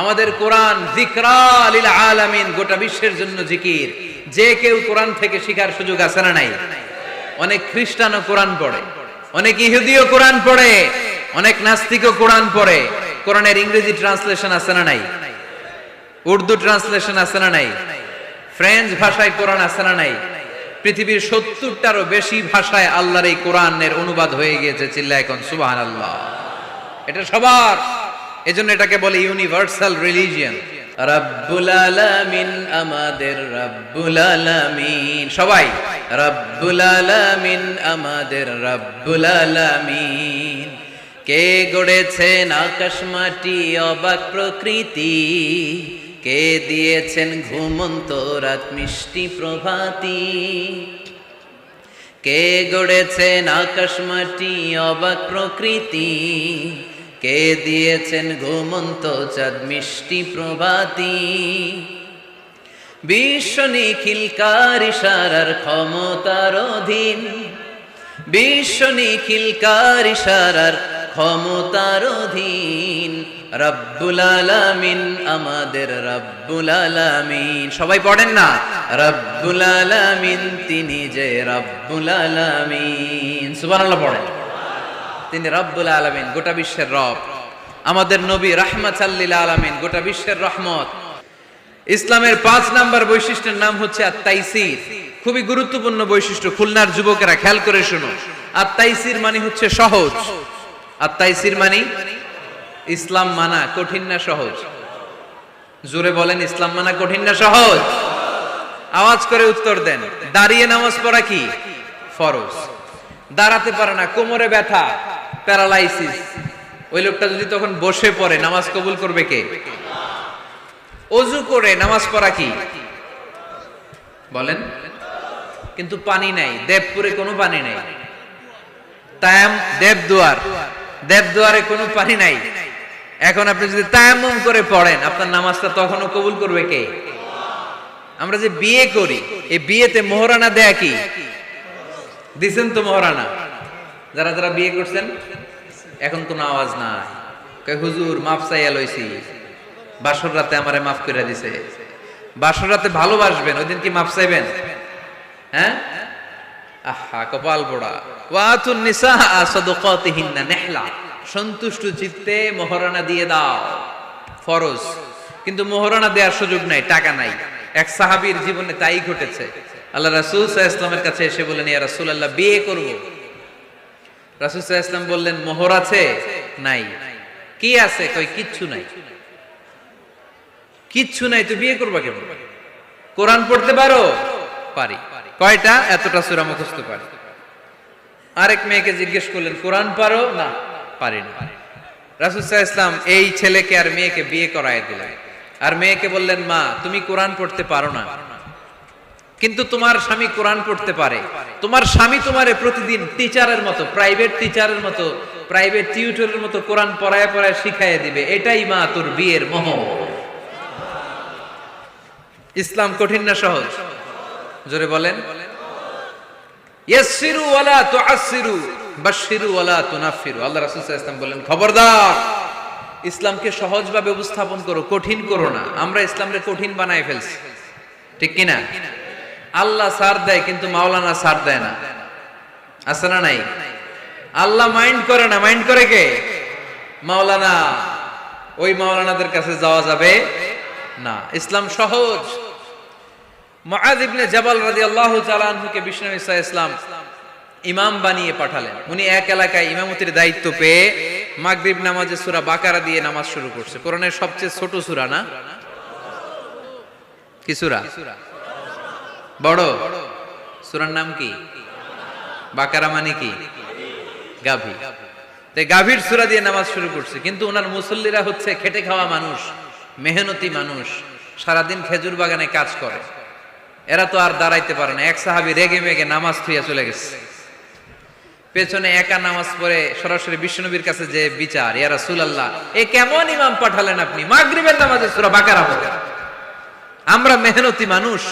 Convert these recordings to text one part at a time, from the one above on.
আমাদের কোরআন জিকরা লিল আলামিন গোটা বিশ্বের জন্য জিকির। যে কেউ কোরআন থেকে শিখার সুযোগ আছে না নাই? অনেক খ্রিস্টানও কোরআন পড়ে, অনেক ইহুদিও কোরআন পড়ে, অনেক নাস্তিকও কোরআন পড়ে। কোরআনের ইংরেজি ট্রান্সলেশন আছে না নাই? উর্দু ট্রান্সলেশন আছে না নাই? ফ্রেঞ্চ ভাষায় কোরআন আছে না নাই? পৃথিবীর সত্তরটারও বেশি ভাষায় আল্লাহর এই কোরআনের অনুবাদ হয়ে গিয়েছে চিল্লা এখন সুবাহ আল্লাহ এটা সবার এজন্য এটাকে বলে ইউনিভার্সাল রিলিজিয়ন রব্বুল আলামিন আমাদের রব্বুল আলামিন। সবাই। রব্বুল আলামিন আমাদের রব্বুল আলামিন। কে গড়েছেন আকাশ মাটি অবাক প্রকৃতি? কে দিয়েছেন ঘুমন্ত রাত মিষ্টি প্রভাতি? কে গড়েছেন আকাশ মাটি অবাক প্রকৃতি? কে দিয়েছেন ঘুমন্ত চাঁদ মিষ্টি প্রভাতি? বিশ্ব নিখিলকার ইশারার ক্ষমতার অধীন? বিশ্ব নিখিলকার ইশারার ক্ষমতার অধীন? রব্বুল আলামিন, আমাদের রব্বুল আলামিন। সবাই পড়েন না? রব্বুল আলামিন, তিনি যে রব্বুল আলামিন। সুবহানাল্লাহ পড়েন। তিনি রব্বুল আলামিন, গোটা বিশ্বের রব। আমাদের নবী রাহমাতাল্লিল আলামিন, গোটা বিশ্বের রহমত। ইসলামের পাঁচ নাম্বার বৈশিষ্ট্যের নাম হচ্ছে আত্মাইসির খুবই গুরুত্বপূর্ণ বৈশিষ্ট্য, খুলনার যুবকেরা খেয়াল করে শুনো। আত্মাইসির মানে হচ্ছে সহজ। আত্মাইসির মানে ইসলাম মানা কঠিন না সহজ। জোরে বলেন, ইসলাম মানা কঠিন না সহজ? আওয়াজ করে উত্তর দেন, দাঁড়িয়ে নামাজ পড়া কি? ফরজ। দাঁড়াতে পারে না, কোমরে ব্যথা। প্যারালাইসিস। ওই লোকটা যদি তখন বসে পড়ে, নামাজ কবুল করবে কে? অজু করে নামাজ পড়া কি? বলেন। কিন্তু পানি নাই, দেবপুরে কোনো পানি নাই। তায়াম, দেবদুয়ার। দেবদুয়ারে কোনো পানি নাই। এখন আপনি যদি তায়াম্মুম করে পড়েন, আপনার নামাজটা তখনও কবুল করবে কে? আমরা যে বিয়ে করি, এই বিয়েতে মোহরানা দেয়া কি? দিছেন তো মোহরানা? যারা যারা বিয়ে করছেন, এখন কোনো আওয়াজ নাই। কয়, হুজুর, মাফ চাইয়া লইছি। বাসর রাতে আমারে মাফ করে দিছে। বাসর রাতে ভালোবাসবেন, ওই দিন কি মাফ চাইবেন? হ্যাঁ? আহা, কপাল পোড়া। ওয়াতুন নিসা সাদাকাতিহিন্না নেহলা। সন্তুষ্ট চিত্তে মোহরানা দিয়ে দাও। ফরজ। কিন্তু মোহরানা দেওয়ার সুযোগ নাই, টাকা নাই। এক সাহাবীর জীবনে তাই ঘটেছে। আল্লাহ রাসূল সাল্লাল্লাহু ইসলামের কাছে এসে বলেন ইয়া রাসূলুল্লাহ, বিয়ে করব। ইসলাম বললেন, মোহর আছে? নাই। কি আছে? কই, কিচ্ছু নাই। কিচ্ছু নাই, তো বিয়ে করবা কেমন? কোরআন পড়তে পারো? পারি। কয়টা? এতটা সূরা মুখস্থ পারি। আরেক মেয়েকে জিজ্ঞেস করলেন, কোরআন পারো? না, পারি না। সাল্লাল্লাহু ইসলাম এই ছেলেকে আর মেয়েকে বিয়ে করায় দিলেন। আর মেয়েকে বললেন, মা, তুমি কোরআন পড়তে পারো না। কিন্তু তোমার স্বামী কোরআন পড়তে পারে। তোমার স্বামী তোমারে প্রতিদিন টিচারের মতো প্রাইভেট টিচারের মতো প্রাইভেট টিউটরের মতো কোরআন পড়ায় পড়ায় শিখাইয়ে দিবে। এটাই মা তোর বিয়ের মোহ। ইসলাম কঠিন না সহজ? জোরে বলেন। ইয়াসসিরু ওয়ালা তুআসসিরু বাশশিরু ওয়ালা তুনাফিরু। আল্লাহ রাসূল সাল্লাল্লাহু আলাইহি ওয়াসাল্লাম বলেন, খবরদার, ইসলামকে সহজভাবে উপস্থাপন করো, কঠিন করো না। আমরা ইসলামকে কঠিন বানায় ফেলছি। ঠিক কিনা? আল্লাহ সার দেয়, কিন্তু মাওলানা সার দেয় না। আছে না নাই? আল্লাহ মাইন্ড করে না, মাইন্ড করে কে? মাওলানা, ওই মাওলানাদের কাছে যাওয়া যাবে না। ইসলাম সহজ। ইমাম বানিয়ে পাঠালেন। উনি এক এলাকায় ইমামতির দায়িত্ব পেয়ে বাকারা দিয়ে নামাজ শুরু করছে। কোরআনের সবচেয়ে ছোট সূরা না? কি সূরা? বড়, সূরার নাম কি? বাকারা মানে কি? গাভী। তাই গাভীর সূরা দিয়ে নামাজ শুরু করছে, কিন্তু ওনার মুসল্লিরা হচ্ছে খেটে খাওয়া মানুষ, মেহনতি মানুষ, সারাদিন খেজুর বাগানে কাজ করে। এরা তো আর দাঁড়াইতে পারে না, এক সাহাবি রেগে মেগে নামাজ থুইয়া চলে গেছে। পেছনে একা নামাজ পড়ে সরাসরি বিষ্ণুনবীর কাছে যে বিচার, ইয়া রাসূলুল্লাহ, এ কেমন ইমাম পাঠালেন আপনি? মাগরিবের নামাজে সূরা বাকারা আমরা মেহনতি মানুষ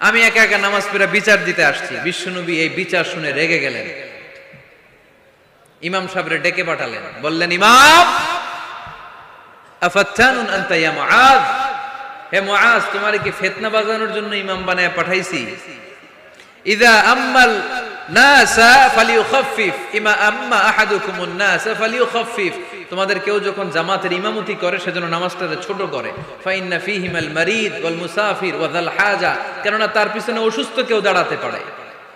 আমি একা একা নামাজ পড়ে বিচার দিতে আসছি। বিশ্বনবী এই বিচার শুনে রেগে গেলেন। ইমাম সাহেবরে ডেকে পাঠালেন। বললেন, ইমাম, আফাত্তানুন কি ফিতনা বাজানোর জন্য ইমাম বানায় পাঠাইছি? ইদা আম্মাল তোমাদের কেউ যখন জামাতের ইমামতি করে, সেজন্য নামাজটাকে ছোট করে। কেননা তার পিছনে অসুস্থ কেউ দাঁড়াতে পারে।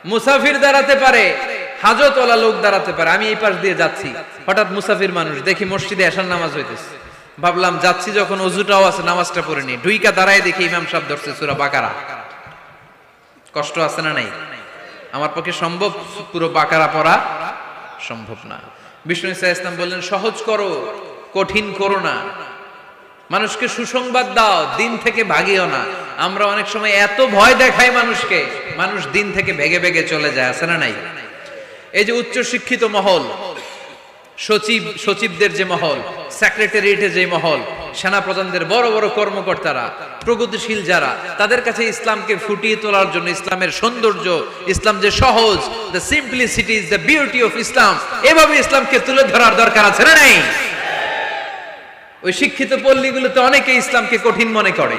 মুসাফির দাঁড়াতে পারে, হাজতওয়ালা লোক দাঁড়াতে পারে। আমি এই পাশ দিয়ে যাচ্ছি। হঠাৎ মুসাফির মানুষ, দেখি মসজিদে এশার নামাজ হইতেছে। ভাবলাম যাচ্ছি যখন, অজুটাও আছে, নামাজটা পড়ে নি ডুইকা দাঁড়ায় দেখি ইমাম সাহেব ধরছে সূরা বাকারা। কষ্ট আছে না নাই? আমার পক্ষে সম্ভব, পুরো বাকারা পড়া সম্ভব না। বিষ্ণু ইসা ইসলাম বললেন, সহজ করো, কঠিন করো না। মানুষকে সুসংবাদ দাও, দিন থেকে ভাগিও না। আমরা অনেক সময় এত ভয় দেখাই মানুষকে, মানুষ দিন থেকে ভেগে ভেগে চলে যায়, আছে না নাই? এই যে উচ্চ শিক্ষিত মহল, সচিব, সচিবদের যে মহল সেক্রেটারিয়েটে যে মহল সেনা প্রধানদের বড় বড় কর্মকর্তারা, প্রগতিশীল যারা, তাদের কাছে ইসলামকে ফুটিয়ে তোলার জন্য ইসলামের সৌন্দর্য, ইসলাম যে সহজ the simplicity is the beauty of Islam এভাবে ইসলামকে তুলে ধরার দরকার আছে না নাই? ওই শিক্ষিত পল্লীগুলোতে অনেকে ইসলামকে কঠিন মনে করে।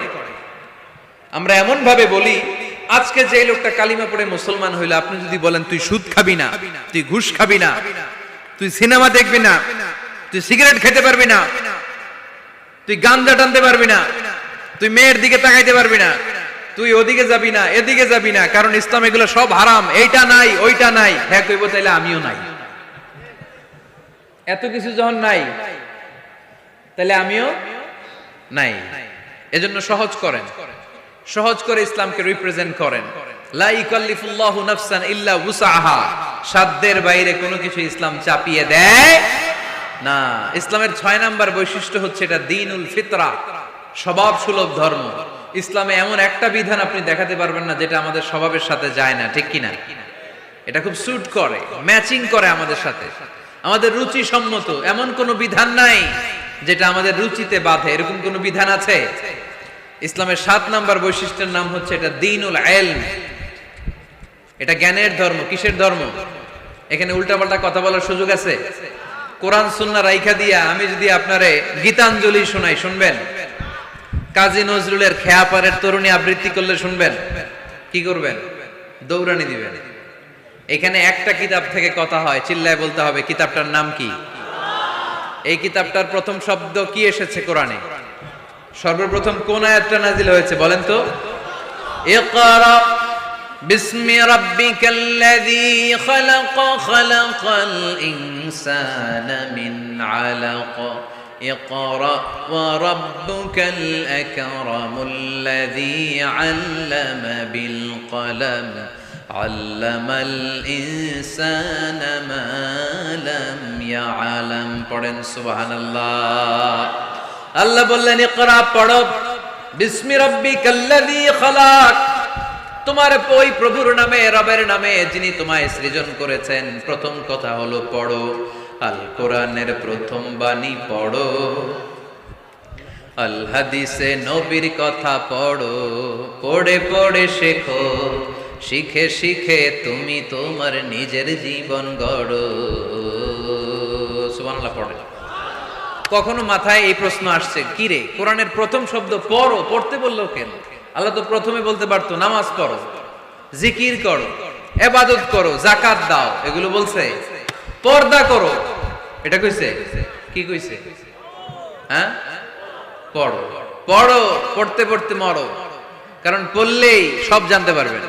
আমরা এমন ভাবে বলি, আজকে যে লোকটা কালিমা পড়ে মুসলমান হইল, আপনি যদি বলেন, তুই সুদ খাবি না, তুই ঘুষ খাবি না, তুই সিনেমা দেখবি না, তুই সিগারেট খেতে পারবি না তুই গাঞ্জা টানতে পারবি না। তুই মেয়ের দিকে তাকাইতে পারবি না। তুই ওদিকে যাবি না, এদিকে যাবি না, কারণ ইসলাম এগুলো সব হারাম। এইটা নাই, ওইটা নাই। হ্যাঁ কইব তাইলে আমিও নাই। এত কিছু যখন নাই তাহলে আমিও নাই। এজন্য সহজ করেন। সহজ করে ইসলামকে রিপ্রেজেন্ট করেন। লা ইকাল্লিফুল্লাহু নাফসান ইল্লা উসাহা সাধ্যের বাইরে কোনো কিছু ইসলাম চাপিয়ে দেয় না, ইসলামের ছয় নাম্বার বৈশিষ্ট্য হচ্ছে এটা দিনুল ফিতরা, স্বভাব সুলভ ধর্ম। ইসলামে এমন একটা বিধান আপনি দেখাতে পারবেন না যেটা আমাদের স্বভাবের সাথে যায় না, ঠিক কিনা? এটা খুব স্যুট করে ম্যাচিং করে আমাদের সাথে। আমাদের রুচি সম্মত, এমন কোনো বিধান নাই যেটা আমাদের রুচিতে বাধে। এরকম কোনো বিধান আছে? ইসলামের সাত নাম্বার বৈশিষ্ট্যের নাম হচ্ছে এটা দিনুল এলম। এটা জ্ঞানের ধর্ম, কিসের ধর্ম? এখানে উল্টাপাল্টা কথা বলার সুযোগ আছে? কোরআন সুন্না রাইখা দিয়া আমি যদি আপনারে গীতাঞ্জলি শোনাই, শুনবেন? কাজী নজরুলের খেয়াপারের তরুণী আবৃত্তি করলে শুনবেন? কি করবেন? দৌড়ানি দিবেন। এখানে একটা কিতাব থেকে কথা হয়, চিল্লায় বলতে হবে, কিতাবটার নাম কি? এই কিতাবটার প্রথম শব্দ কি এসেছে কোরআনে? সর্বপ্রথম কোন আয়াতটা নাজিল হয়েছে বলেন তো? باسم ربك الذي خلق خلق الإنسان من علق. اقرأ وربك الأكرم الذي علم بالقلم. علم الإنسان ما لم يعلم. قرن سبحان الله الله بلن اقرأ بسم ربك الذي خلق তোমার ওই প্রভুর নামে, রবের নামে যিনি তোমায় সৃজন করেছেন, প্রথম কথা হলো পড়ো। আল কোরআনের প্রথম বাণী পড়ো। আল হাদিসে নবীর কথা পড়ো। পড়ে পড়ে শেখো। শিখে শিখে তুমি তোমার নিজের জীবন গড়ো। সুবহানাল্লাহ, পড়ে। কখনো মাথায় এই প্রশ্ন আসছে কি রে কোরআনের প্রথম শব্দ পড়ো, পড়তে বলল কেন? আল্লাহ তো প্রথমে বলতে পারতো, নামাজ পড়ো, জিকির করো, এবাদত করো জাকাত দাও, এগুলো বলছে। পর্দা করো। এটা কইছে? কি কইছে? হ্যাঁ? পড়ো। পড়ো, পড়তে পড়তে মরো। কারণ পড়লেই সব জানতে পারবেন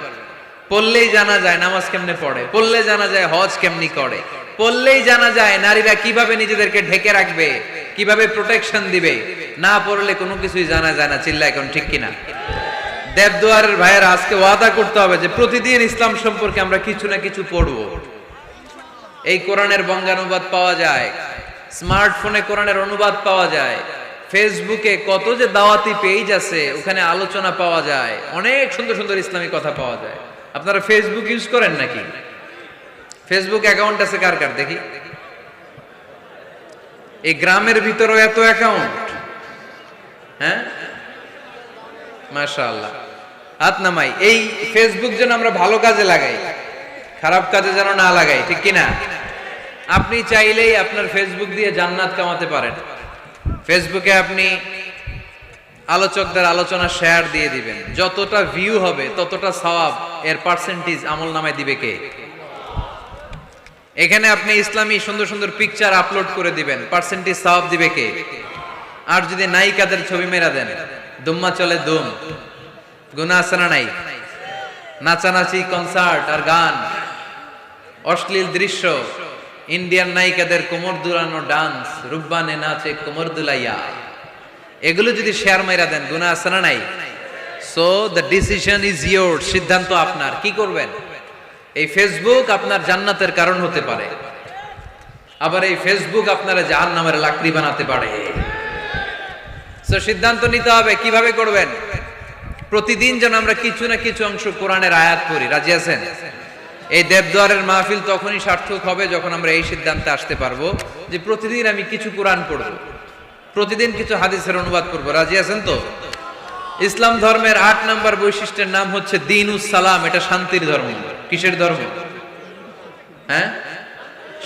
পড়লেই জানা যায় নামাজ কেমনে পড়ে, পড়লে জানা যায় হজ কেমনি করে। পড়লেই জানা যায় নারীরা কীভাবে নিজেদেরকে ঢেকে রাখবে, কীভাবে প্রোটেকশন দিবে। না পড়লে কোনো কিছুই জানা যায় না চিল্লা এখন ঠিক কিনা? দেবদুয়ারের ভাইয়ের, আজকে ওয়াদা করতে হবে যে প্রতিদিন ইসলাম সম্পর্কে আমরা কিছু না কিছু পড়ব। এই কোরআনের বঙ্গানুবাদ পাওয়া যায়, স্মার্টফোনে কোরআনের অনুবাদ পাওয়া যায়, ফেসবুকে কত যে দাওয়াতি পেজ আছে, ওখানে আলোচনা পাওয়া যায়, অনেক সুন্দর সুন্দর ইসলামী কথা পাওয়া যায়। আপনারা ফেসবুক ইউজ করেন নাকি? ফেসবুক অ্যাকাউন্ট আছে কার কার? দেখি। এই গ্রামের ভিতরেও এত অ্যাকাউন্ট হ্যাঁ? মাশাআল্লাহ। হাত নামাই। এই ফেসবুক যেন আমরা ভালো কাজে লাগাই, খারাপ কাজে যেন না লাগাই, ঠিক আপনি চাইলেই আপনার ফেসবুক দিয়ে জান্নাত কামাতে পারেন। ফেসবুকে আপনি আলোচকদের আলোচনা শেয়ার দিয়ে দিবেন। যতটা ভিউ হবে, ততটা সওয়াব, এর পার্সেন্টেজ আমল নামায় দিবে কে? এখানে আপনি ইসলামী সুন্দর সুন্দর পিকচার আপলোড করে দিবেন। পার্সেন্টেজ সওয়াব দিবে কে? আর যদি নায়িকাদের ছবি মেরা দেন দুম্মা চলে দুম। গুনা আছে না নাই? নাচানাচি কনসার্ট আর গান। অশ্লীল দৃশ্য। ইন্ডিয়ান নায়িকাদের কোমর দুলানো ডান্স রুব্বানে নাচে কোমর দুলাইয়া। এগুলো যদি শেয়ার মাইরা দেন গুনা আছে না নাই? So the decision is your সিদ্ধান্ত আপনার। কি করবেন? এই ফেসবুক আপনার জান্নাতের কারণ হতে পারে। আবার এই ফেসবুক আপনারা জাহান নামের লাকড়ি বানাতে পারে। সো সিদ্ধান্ত নিতে হবে, কীভাবে করবেন? প্রতিদিন যেন আমরা কিছু না কিছু অংশ কোরআনের আয়াত পড়ি, রাজি আছেন? এই দেবদুয়ারের মাহফিল তখনই সার্থক হবে যখন আমরা এই সিদ্ধান্তে আসতে পারব যে প্রতিদিন আমি কিছু কোরআন পড়ব, প্রতিদিন কিছু হাদিসের অনুবাদ করব, রাজি আছেন তো? ইসলাম ধর্মের আট নম্বর বৈশিষ্ট্যের নাম হচ্ছে দিন সালাম, এটা শান্তির ধর্ম। কিসের ধর্ম? হ্যাঁ?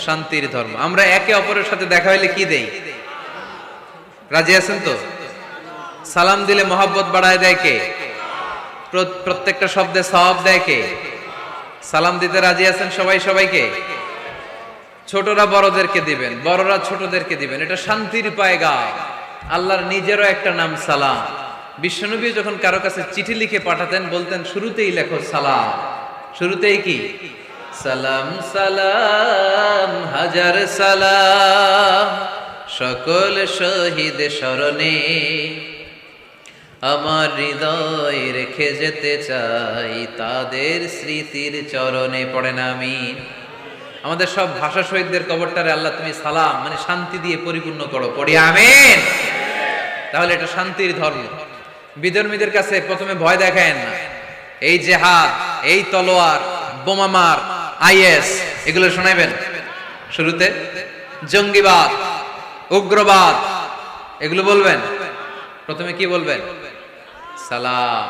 শান্তির ধর্ম। আমরা একে অপরের সাথে দেখা হইলে কি দেই? রাজি আছেন তো? সালাম দিলে মহাব্বত বাড়ায় দেয় কে? প্রত্যেকটা শব্দে সওয়াব দেয় কে? সালাম দিতে রাজি আছেন সবাই সবাইকে? ছোটরা বড়দেরকে দিবেন, বড়রা ছোটদেরকে দিবেন, এটা শান্তির পায় পায়গা আল্লাহর নিজেরও একটা নাম সালাম। বিশ্বনবী যখন কারও কাছে চিঠি লিখে পাঠাতেন, বলতেন, শুরুতেই লেখো সালাম। শুরুতেই কি? সালাম সালাম, হাজার সালাম। সকল শহীদ স্মরণে আমার হৃদয় রেখে যেতে চাই, তাদের স্মৃতির চরণে পড়েন আমি। আমাদের সব ভাষা শহীদদের কবরটারে আল্লাহ তুমি সালাম মানে শান্তি দিয়ে পরিপূর্ণ করো, পড়ি আমেন। তাহলে এটা শান্তির ধর্ম। বিধর্মীদের কাছে প্রথমে ভয় দেখায়েন না এই জেহাদ, এই তলোয়ার বোমামার আইএস, এগুলো শোনাইবেন? শুরুতে জঙ্গিবাদ, উগ্রবাদ, এগুলো বলবেন? প্রথমে কি বলবেন? সালাম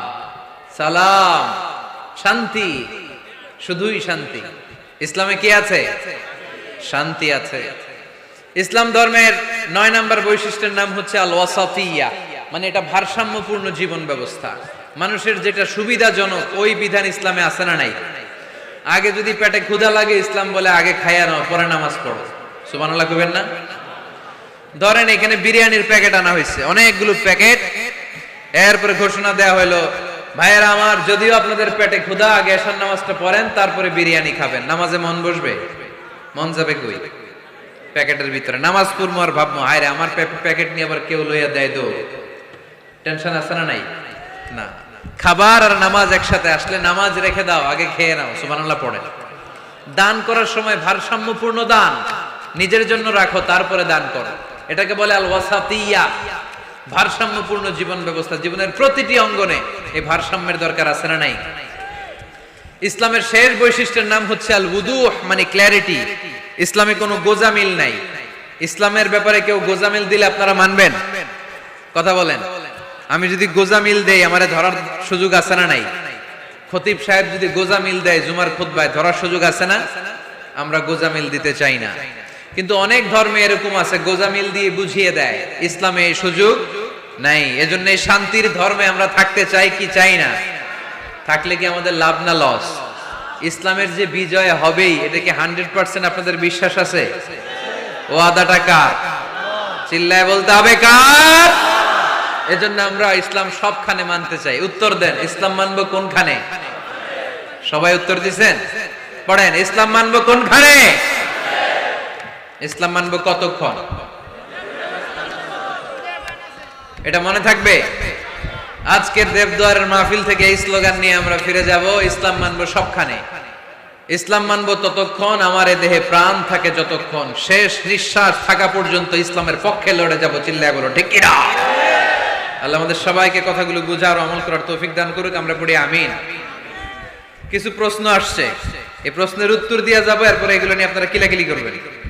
সালাম, শান্তি, শুধুই শান্তি। ইসলামে কি আছে? শান্তি আছে। ইসলাম ধর্মের নয় নম্বর বৈশিষ্ট্যের নাম হচ্ছে আল ওয়াসাফিয়া মানে এটা ভারসাম্যপূর্ণ জীবন ব্যবস্থা। মানুষের যেটা সুবিধাজনক, ওই বিধান ইসলামে আছে না নাই? আগে যদি পেটে ক্ষুধা লাগে, ইসলাম বলে আগে খাইয়া নাও, পরে নামাজ পড়ো। সুবহানাল্লাহ কইবেন না? ধরেন এখানে বিরিয়ানির প্যাকেট আনা হয়েছে, অনেকগুলো প্যাকেট এরপরে ঘোষণা দেওয়া হলো ভাইয়েরা আমার, যদিও আপনাদের পেটে ক্ষুধা আগে এসার নামাজটা পড়েন, তারপরে বিরিয়ানি খাবেন। নামাজে মন বসবে? মন যাবে কই? প্যাকেটের ভিতরে। নামাজ পড়ব আর ভাববো হায় রে, আমার প্যাকেট নিয়ে আবার কেউ লইয়া দেয় তো? টেনশন আছে না নাই? না। খাবার আর নামাজ একসাথে আসলে নামাজ রেখে দাও, আগে খেয়ে নাও, সুবহানাল্লাহ, পড়ে। দান করার সময় ভারসাম্যপূর্ণ দান। নিজের জন্য রাখো, তারপরে দান করো। এটাকে বলে আল ওয়াসাতিয়া ভারসাম্যপূর্ণ জীবন ব্যবস্থা, জীবনের প্রতিটি অঙ্গনে এই ভারসাম্যের দরকার আছে না নাই? ইসলামের শেষ বৈশিষ্ট্যের নাম হচ্ছে আল উদুহ মানে ক্ল্যারিটি ইসলামে কোনো গোজামিল নাই। ইসলামের ব্যাপারে কেউ গোজামিল দিলে আপনারা মানবেন? কথা বলেন। আমি যদি গোজামিল দেই, আমার ধরার সুযোগ আছে না নাই? খতিব সাহেব যদি গোজামিল দেয় জুমার খুতবায়, ধরার সুযোগ আছে না? আমরা গোজামিল দিতে চাই না। কিন্তু অনেক ধর্মে এরকম আছে, গোজামিল দিয়ে বুঝিয়ে দেয়, ইসলামে এই সুযোগ নাই। এজন্য শান্তির ধর্মে আমরা থাকতে চাই কি চাই না? থাকলে কি আমাদের লাভ না লস? ইসলামের যে বিজয় হবেই, এটা কি হান্ড্রেড পার্সেন্ট আপনাদের বিশ্বাস আছে? ও আদাটা কার? চিল্লায় বলতে হবে কার? এজন্য আমরা ইসলাম সবখানে মানতে চাই। উত্তর দেন, ইসলাম মানবো কোনখানে? সবাই উত্তর দিছেন? পড়েন, ইসলাম মানবো কোনখানে? ইসলাম মানবো কতক্ষণ? এটা মনে থাকবে? আজকের দেবদুয়ারের মাহফিল থেকে এই স্লোগান নিয়ে আমরা ফিরে যাব, ইসলাম মানবো সবখানে। ইসলাম মানবো ততক্ষণ, আমার দেহে প্রাণ থাকে যতক্ষণ। শেষ নিঃশ্বাস থাকা পর্যন্ত ইসলামের পক্ষে লড়ে যাব চিল্লা বলো ঠিক কিনা? আল্লাহ আমাদের সবাইকে কথাগুলো বুঝার ও আমল করার তৌফিক দান করুক, আমরা পড়ি আমিন। কিছু প্রশ্ন আসছে। এই প্রশ্নের উত্তর দিয়ে যাব, এরপরে এগুলো নিয়ে আপনারা কিলাকিলি করবেন।